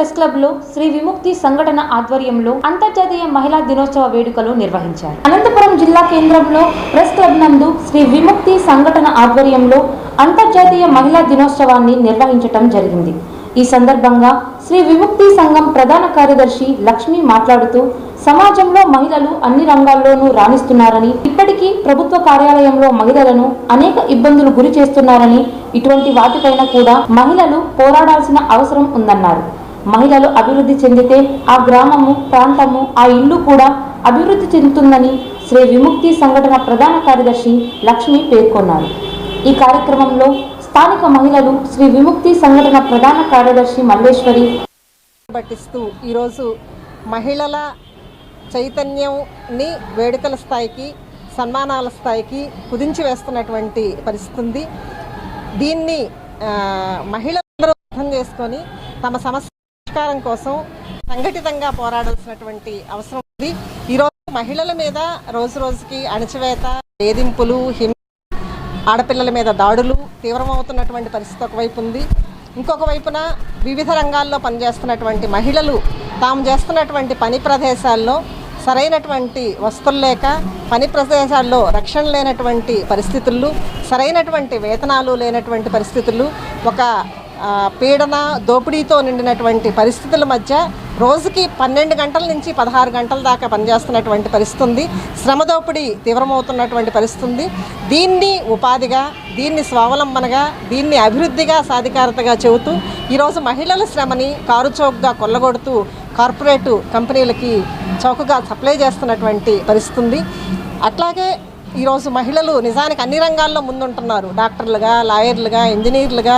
Press క్లబ్లో శ్రీ విముక్తి సంఘటన ఆధ్వర్యంలో అంతర్జాతీయ మహిళా దినోత్సవ వేడుకలు నిర్వహించారు. అనంతపురం జిల్లా కేంద్రంలో ప్రెస్ క్లబ్ నందు శ్రీ విముక్తి సంఘటన ఆధ్వర్యంలో అంతర్జాతీయ మహిళా దినోత్సవాన్ని నిర్వహించటం జరిగింది. ఈ సందర్భంగా శ్రీ విముక్తి సంఘం ప్రధాన కార్యదర్శి లక్ష్మి మాట్లాడుతూ సమాజంలో మహిళలు అన్ని రంగాల్లోనూ రాణిస్తున్నారని ఇప్పటికీ ప్రభుత్వ కార్యాలయంలో మహిళలను అనేక ఇబ్బందులు గురి చేస్తున్నారని ఇటువంటి వాటిపైన కూడా మహిళలు పోరాడాల్సిన అవసరం ఉందన్నారు. మహిళలు అభివృద్ధి చెందితే ఆ గ్రామము ప్రాంతము ఆ ఇల్లు కూడా అభివృద్ధి చెందుతుందని శ్రీ విముక్తి సంఘటన ప్రధాన కార్యదర్శి లక్ష్మి పేర్కొన్నారు. ఈ కార్యక్రమంలో స్థానిక మహిళలు శ్రీ విముక్తి సంఘటన ప్రధాన కార్యదర్శి మల్లేశ్వరి పట్టిస్తూ ఈరోజు మహిళల చైతన్యంని వేడుకల స్థాయికి సన్మానాల స్థాయికి కుదించి వేస్తున్నటువంటి పరిస్థితి ఉంది. దీన్ని మహిళలందరూ అర్థం చేసుకొని తమ సమస్య పరిష్కారం కోసం సంఘటితంగా పోరాడాల్సినటువంటి అవసరం ఉంది. ఈరోజు మహిళల మీద రోజు రోజుకి అణచివేత వేధింపులు హిం ఆడపిల్లల మీద దాడులు తీవ్రమవుతున్నటువంటి పరిస్థితి ఒకవైపు ఉంది. ఇంకొక వైపున వివిధ రంగాల్లో పనిచేస్తున్నటువంటి మహిళలు తాము చేస్తున్నటువంటి పని ప్రదేశాల్లో సరైనటువంటి వస్తువులు లేక పని ప్రదేశాల్లో రక్షణ లేనటువంటి పరిస్థితులు సరైనటువంటి వేతనాలు లేనటువంటి పరిస్థితులు ఒక పీడన దోపిడీతో నిండినటువంటి పరిస్థితుల మధ్య రోజుకి పన్నెండు గంటల నుంచి పదహారు గంటల దాకా పనిచేస్తున్నటువంటి పరిస్థితి ఉంది శ్రమ దోపిడీ తీవ్రమవుతున్నటువంటి పరిస్థితి ఉంది దీన్ని ఉపాధిగా దీన్ని స్వావలంబనగా దీన్ని అభివృద్ధిగా సాధికారతగా చెబుతూ ఈరోజు మహిళల శ్రమని కారుచౌక్గా కొల్లగొడుతూ కార్పొరేటు కంపెనీలకి చౌకగా సప్లై చేస్తున్నటువంటి పరిస్థితి ఉంది అట్లాగే ఈరోజు మహిళలు నిజానికి అన్ని రంగాల్లో ముందుంటున్నారు. డాక్టర్లుగా లాయర్లుగా ఇంజనీర్లుగా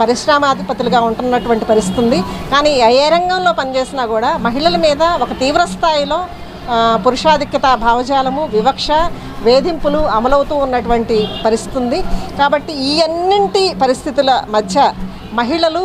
పరిశ్రమాధిపతులుగా ఉంటున్నటువంటి పరిస్థితి ఉంది కానీ ఏ రంగంలో పనిచేసినా కూడా మహిళల మీద ఒక తీవ్ర స్థాయిలో పురుషాధిక్యత భావజాలము వివక్ష వేధింపులు అమలవుతూ ఉన్నటువంటి పరిస్థితి ఉంది కాబట్టి ఈ అన్నింటి పరిస్థితుల మధ్య మహిళలు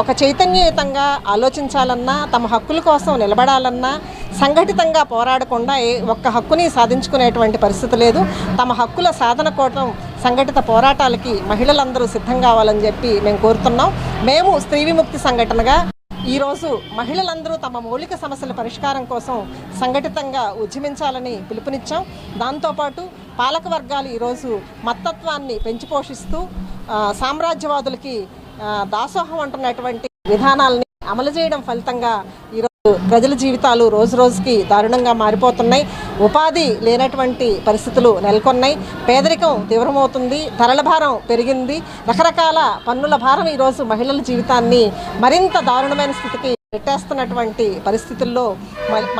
ఒక చైతన్యయుతంగా ఆలోచించాలన్నా తమ హక్కుల కోసం నిలబడాలన్నా సంఘటితంగా పోరాడకుండా ఏ ఒక్క హక్కుని సాధించుకునేటువంటి పరిస్థితి లేదు. తమ హక్కుల సాధన కోసం సంఘటిత పోరాటాలకి మహిళలందరూ సిద్ధం కావాలని చెప్పి మేము కోరుతున్నాం. మేము స్త్రీ విముక్తి సంఘటనగా ఈరోజు మహిళలందరూ తమ మౌలిక సమస్యల పరిష్కారం కోసం సంఘటితంగా ఉద్యమించాలని పిలుపునిచ్చాం. దాంతోపాటు పాలక వర్గాలు ఈరోజు మత్తత్వాన్ని పెంచి పోషిస్తూ సామ్రాజ్యవాదులకి దాసోహం అంటున్నటువంటి విధానాలని అమలు చేయడం ఫలితంగా ఈరోజు ప్రజల జీవితాలు రోజు రోజుకి దారుణంగా మారిపోతున్నాయి. ఉపాధి లేనటువంటి పరిస్థితులు నెలకొన్నాయి. పేదరికం తీవ్రమవుతుంది. ధరల భారం పెరిగింది. రకరకాల పన్నుల భారం ఈరోజు మహిళల జీవితాన్ని మరింత దారుణమైన స్థితికి పెట్టేస్తున్నటువంటి పరిస్థితుల్లో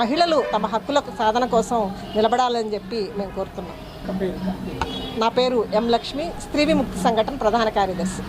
మహిళలు తమ హక్కుల సాధన కోసం నిలబడాలని చెప్పి మేము కోరుతున్నాం. నా పేరు ఎం లక్ష్మి. స్త్రీ విముక్తి సంఘటన ప్రధాన కార్యదర్శి.